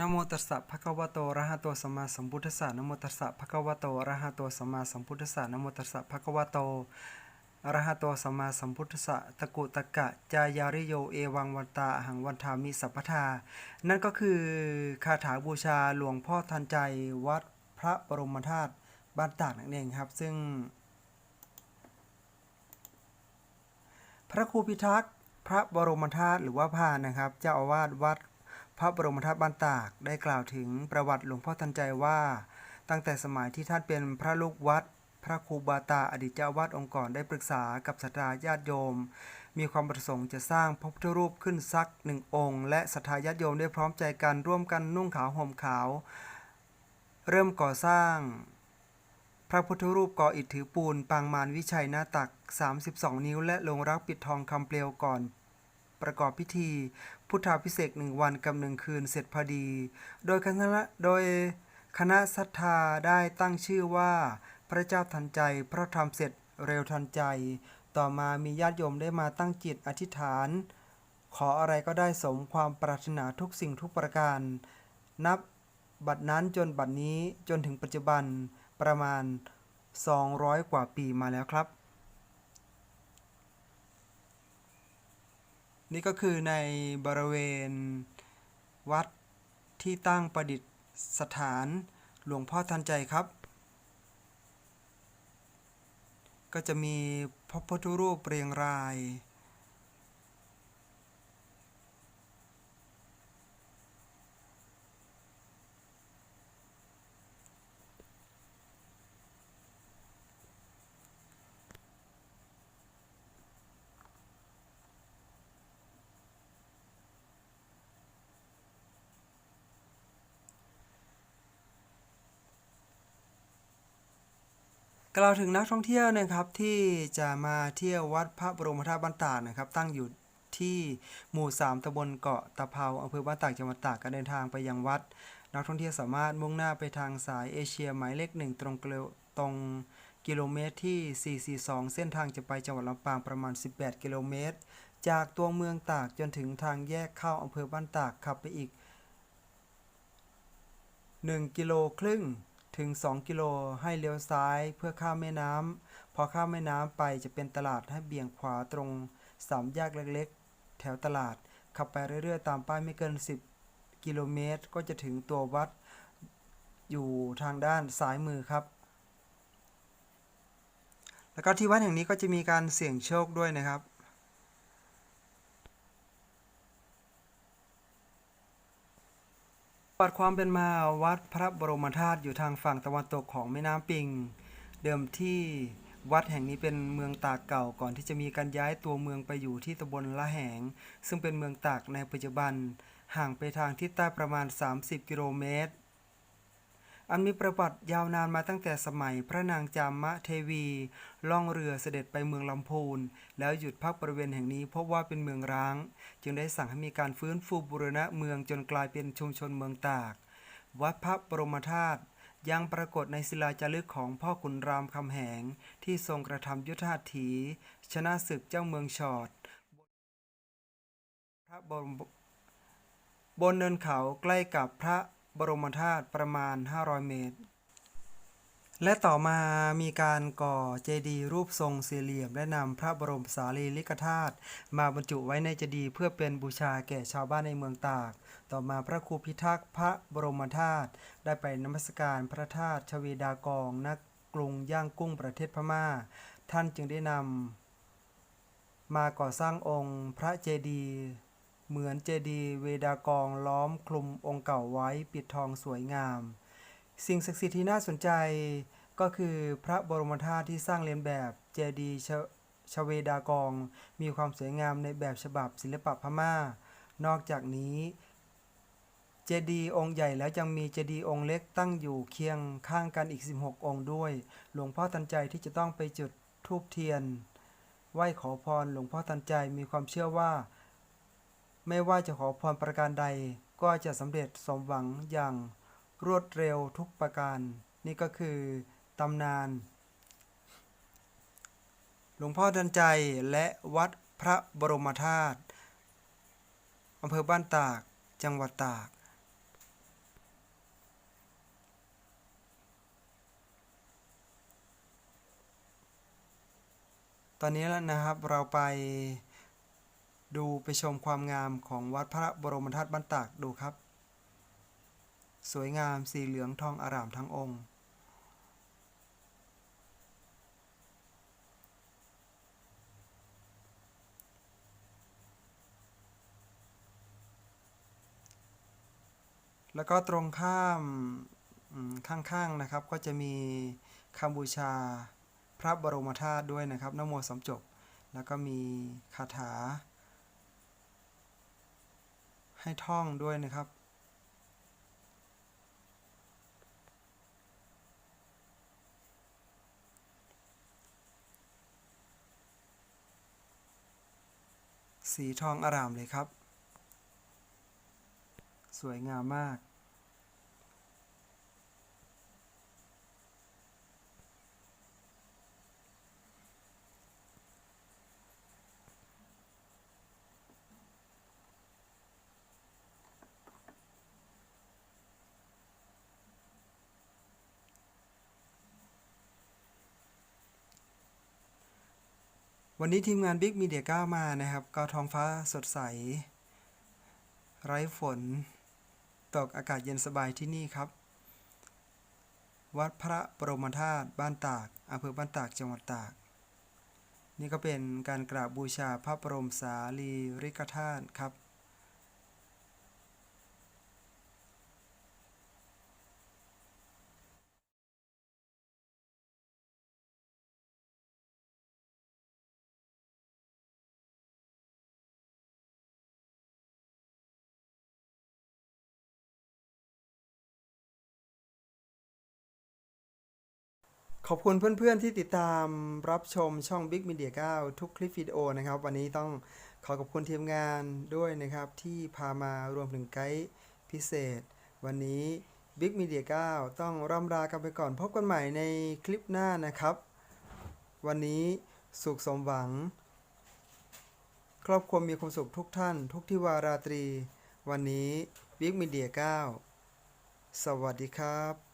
นโมตัสสะภะคะวะโตอะระหะโตสัมมาสัมพุทธัสสะนโมตัสสะภะคะวะโตอะระหะโตสัมมาสัมพุทธัสสะนโมตัสสะภะคะวะโตอระหะโตสัมมาสัมพุทธัสสะตะกุตะกะ จายาริโย เอวังวันตาหังวันทามิสัพพทา นั่นก็คือคาถาบูชาหลวงพ่อทันใจวัดพระบรมธาตุบ้านตากนั่นเองครับ ซึ่ง พระครูพิทักษ์พระบรมธาตุหรือว่าพานะครับ เจ้าอาวาสวัด พระบรมธาตุบ้านตากได้กล่าวถึงประวัติหลวงพ่อทันใจว่า ตั้งแต่สมัยที่ท่านเป็นพระลูกวัด พระครูบาตาอดีตเจ้าวาสองค์ก่อนได้ปรึกษากับศรัทธาญาติโยม มีความประสงค์จะสร้างพระพุทธรูปขึ้นสักหนึ่งองค์ และศรัทธาญาติโยมได้พร้อมใจกันร่วมกันนุ่งขาวห่มขาว เริ่มก่อสร้าง พระพุทธรูปก่ออิฐถือปูน ปางมารวิชัยหน้าตัก 32 นิ้ว และลงรักปิดทองคำเปลวก่อน ประกอบพิธี พุทธาพิเศษหนึ่งวันกับหนึ่งคืนเสร็จพอดี โดยคณะโดยคณะศรัทธาได้ตั้งชื่อว่า พระเจ้าทันใจเพราะทำเสร็จเร็วทันใจ ต่อมามีญาติโยมได้มาตั้งจิตอธิษฐาน ขออะไรก็ได้สมความปรารถนาทุกสิ่งทุกประการ นับบัดนั้นจนบัดนี้จนถึงปัจจุบันประมาณ 200 กว่าปีมาแล้วครับ นี่ก็คือในบริเวณวัดที่ตั้งประดิษฐานหลวงพ่อทันใจครับ ก็จะมีพระพุทธรูปเรียงราย กล่าวถึงนักท่องเที่ยวนะครับที่จะมาเที่ยววัดพระบรมธาตุบ้านตากนะครับ ตั้งอยู่ที่หมู่ 3ตำบลเกาะตะเภาอำเภอบ้านตากจังหวัดตากการเดินทางไปยังวัด นักท่องเที่ยวสามารถมุ่งหน้าไปทางสายเอเชียหมายเลขหนึ่งตรงกิโลตรงกิโลเมตรที่ 442 เส้นทางจะไปจังหวัดลำปางประมาณ 18 กิโลเมตร จากตัวเมืองตากจนถึงทางแยกเข้าอำเภอบ้านตากขับไปอีก 1 กิโลครึ่ง ถึง 2 กิโลให้เลี้ยวซ้ายเพื่อข้ามแม่น้ำพอข้ามแม่น้ำไปจะเป็นตลาดให้เบี่ยงขวาตรงสามแยกเล็กๆ แถวตลาด ขับไปเรื่อยๆ ตามป้ายไม่เกิน 10 กิโลเมตร ก็จะถึงตัววัดอยู่ทางด้านซ้ายมือครับ แล้วก็ที่วัดแห่งนี้ก็จะมีการเสี่ยงโชคด้วยนะครับ ประวัติความเป็นมาวัดพระบรมธาตุอยู่ทางฝั่งตะวันตกของแม่น้ำปิง เดิมที่วัดแห่งนี้เป็นเมืองตากเก่าก่อนที่จะมีการย้ายตัวเมืองไปอยู่ที่ตำบลละแหง ซึ่งเป็นเมืองตากในปัจจุบัน ห่างไปทางทิศใต้ประมาณ 30 กิโลเมตร อันมีประวัติยาวนานมาตั้งแต่สมัยพระนางจามะเทวี ล่องเรือเสด็จไปเมืองลำพูน แล้วหยุดพักบริเวณแห่งนี้พบว่าเป็นเมืองร้าง จึงได้สั่งให้มีการฟื้นฟูบูรณะเมืองจนกลายเป็นชุมชนเมืองตาก วัดพระบรมธาตุยังปรากฏในศิลาจารึกของพ่อขุนรามคำแหง ที่ทรงกระทำยุทธหัตถีชนะศึกเจ้าเมืองชอดพระบรมบนเนินเขาใกล้กับพระ บรมธาตุประมาณ 500 เมตร และต่อมามีการก่อเจดีย์รูปทรงสี่เหลี่ยม และนำพระบรมสารีริกธาตุมาบรรจุไว้ในเจดีย์เพื่อเป็นบูชาแก่ชาวบ้านในเมืองตาก ต่อมาพระครูพิทักษ์พระบรมธาตุได้ไปนมัสการพระธาตุชเวดากองณกรุงย่างกุ้งประเทศพม่า ท่านจึงได้นำมาก่อสร้างองค์พระเจดีย์ เหมือนเจดีย์เวดากองล้อมคลุมองค์เก่าไว้ปิดทองสวยงาม สิ่งศักดิ์สิทธิ์ที่น่าสนใจก็คือพระบรมธาตุที่สร้างเลียนแบบเจดีย์ชชเวดากอง มีความสวยงามในแบบฉบับศิลปะพม่า นอกจากนี้เจดีย์องค์ใหญ่แล้วยังมีเจดีย์องค์เล็กตั้งอยู่เคียงข้างกันอีก 16 องค์ด้วย หลวงพ่อทันใจที่จะต้องไปจุดธูปเทียน ไหว้ขอพรหลวงพ่อทันใจมีความเชื่อว่า ไม่ว่าจะขอพรประการใดก็จะสำเร็จสมหวังอย่างรวดเร็วทุกประการ นี่ก็คือตำนาน หลวงพ่อดันใจและวัดพระบรมธาตุอำเภอบ้านตาก จังหวัดตาก ตอนนี้แล้วนะครับเราไป ดูไปชมความงามของวัดพระบรมธาตุบ้านตากดูครับ สวยงามสีเหลืองทองอารามทั้งองค์ แล้วก็ตรงข้ามข้างๆนะครับก็จะมีคำบูชาพระบรมธาตุด้วยนะครับนโมสมจบ แล้วก็มีคาถา ให้ท่องด้วยนะครับ สีทองอร่ามเลยครับ สวยงามมาก วันนี้ทีมงาน Big Media 9มานะครับ ก็ท้องฟ้าสดใส ไร้ฝน ตกอากาศเย็นสบายที่นี่ครับ วัดพระบรมธาตุบ้านตากอำเภอบ้านตากจังหวัดตาก นี่ก็เป็นการกราบบูชาพระบรมสารีริกธาตุครับ ขอบคุณเพื่อนๆที่ติดตามรับชมช่อง Big Media 9 ทุกคลิปวิดีโอนะครับ วันนี้ต้องขอขอบคุณทีมงานด้วยนะครับ ที่พามารวมถึงไกด์พิเศษ วันนี้ Big Media 9 ต้องร่ำลากันไปก่อน พบกันใหม่ในคลิปหน้านะครับ วันนี้สุขสมหวัง ครอบครัวมีความสุขทุกท่าน ทุกที่วาราตรี วันนี้ Big Media 9 สวัสดีครับ